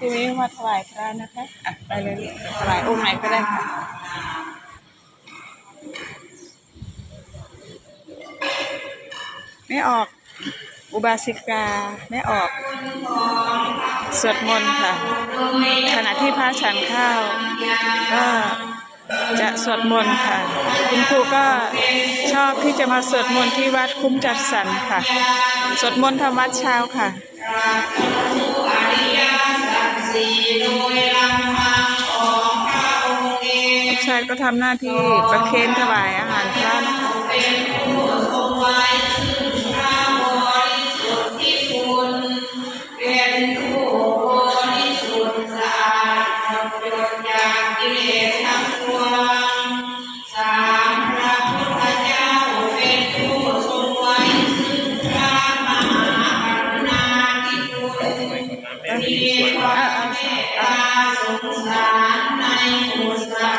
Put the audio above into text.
ทีนี้มาถวายพระนะคะอะไปเลยถวายองค์ไหนก็ได้ค่ะไม่ออกอุบาสิกาไม่ออกสวดมนต์ค่ะ ขณะที่พระฉันข้าวก็จะสวดมนต์ค่ะ คุณครูก็ชอบที่จะมาสวดมนต์ที่วัดคุ้มจัดสรรค่ะ สวดมนต์ธรรมวัดเช้าค่ะ ชายก็ทำหน้าที่ประเคนถวายอาหารพระนะคะอะอะอะ